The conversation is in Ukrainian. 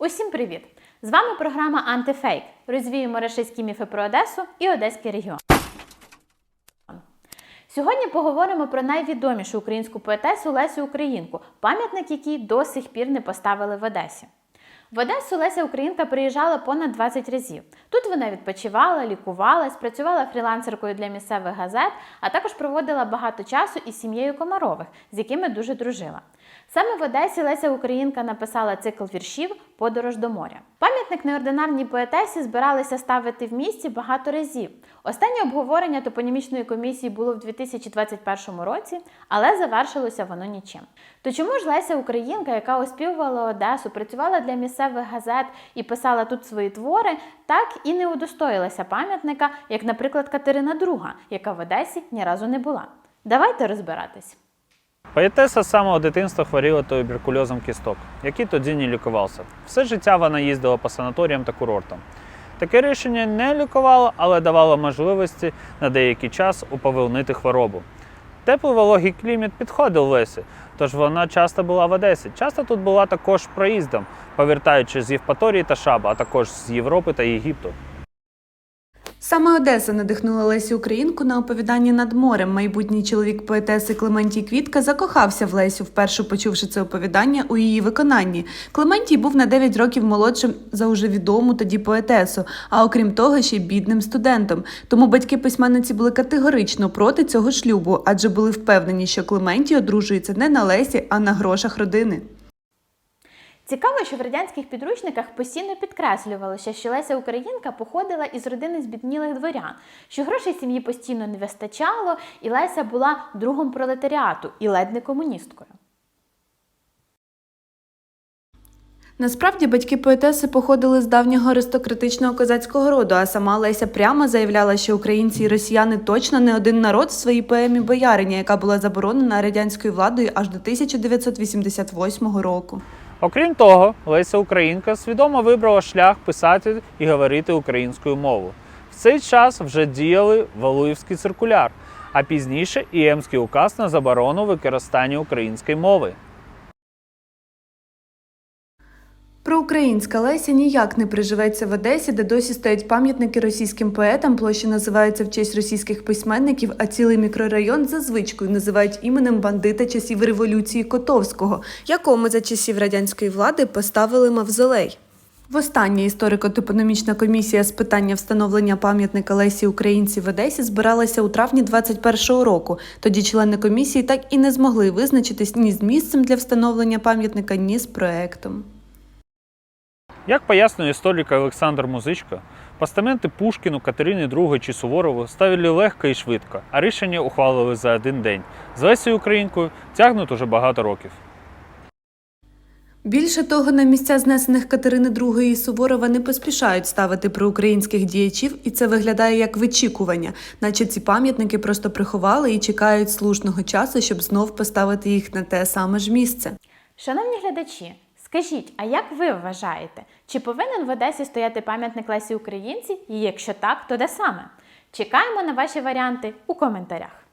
Усім привіт! З вами програма Антифейк. Розвіємо рашистські міфи про Одесу і Одеський регіон. Сьогодні поговоримо про найвідомішу українську поетесу Лесю Українку, пам'ятник якій до сих пір не поставили в Одесі. В Одесу Леся Українка приїжджала понад 20 разів. Тут вона відпочивала, лікувалась, працювала фрілансеркою для місцевих газет, а також проводила багато часу із сім'єю Комарових, з якими дуже дружила. Саме в Одесі Леся Українка написала цикл віршів Подорож до моря. Пам'ятник неординарній поетесі збиралися ставити в місті багато разів. Останнє обговорення топонімічної комісії було в 2021 році, але завершилося воно нічим. То чому ж Леся Українка, яка оспівувала Одесу, працювала для місцевих газет і писала тут свої твори, так і не удостоїлася пам'ятника, як, наприклад, Катерина II, яка в Одесі ні разу не була? Давайте розбиратись. Поетеса з самого дитинства хворіла туберкульозом кісток, який тоді не лікувався. Все життя вона їздила по санаторіям та курортам. Таке рішення не лікувало, але давало можливості на деякий час уповільнити хворобу. Теплий вологий клімат підходив Лесі, тож вона часто була в Одесі. Часто тут була також проїздом, повертаючись з Євпаторії та Шаба, а також з Європи та Єгипту. Саме Одеса надихнула Лесю Українку на оповідання над морем. Майбутній чоловік поетеси Клементій Квітка закохався в Лесю, вперше почувши це оповідання у її виконанні. Клементій був на 9 років молодшим за уже відому тоді поетесу, а окрім того, ще й бідним студентом. Тому батьки письменниці були категорично проти цього шлюбу, адже були впевнені, що Клементій одружується не на Лесі, а на грошах родини. Цікаво, що в радянських підручниках постійно підкреслювалося, що Леся Українка походила із родини збіднілих дворян, що грошей сім'ї постійно не вистачало, і Леся була другом пролетаріату і ледь не комуністкою. Насправді батьки поетеси походили з давнього аристократичного козацького роду, а сама Леся прямо заявляла, що українці і росіяни точно не один народ в своїй поемі Бояриня, яка була заборонена радянською владою аж до 1988 року. Окрім того, Леся Українка свідомо вибрала шлях писати і говорити українською мовою. В цей час вже діяли Валуївський циркуляр, а пізніше і Емський указ на заборону використання української мови. Проукраїнська Леся ніяк не приживеться в Одесі, де досі стоять пам'ятники російським поетам. Площа називається в честь російських письменників, а цілий мікрорайон за звичкою називають іменем бандита часів революції Котовського, якому за часів радянської влади поставили мавзолей. Востаннє історико-топономічна комісія з питання встановлення пам'ятника Лесі Українці в Одесі збиралася у травні 21-го року. Тоді члени комісії так і не змогли визначитись ні з місцем для встановлення пам'ятника, ні з проектом. Як пояснює історик Олександр Музичко, постаменти Пушкіну, Катерині II чи Суворову ставили легко і швидко, а рішення ухвалили за один день. З Лесією Українкою тягнуть уже багато років. Більше того, на місця знесених Катерини II і Суворова не поспішають ставити проукраїнських діячів, і це виглядає як вичікування, наче ці пам'ятники просто приховали і чекають слушного часу, щоб знов поставити їх на те саме ж місце. Шановні глядачі, скажіть, а як ви вважаєте, чи повинен в Одесі стояти пам'ятник Лесі Українці? І якщо так, то де саме? Чекаємо на ваші варіанти у коментарях.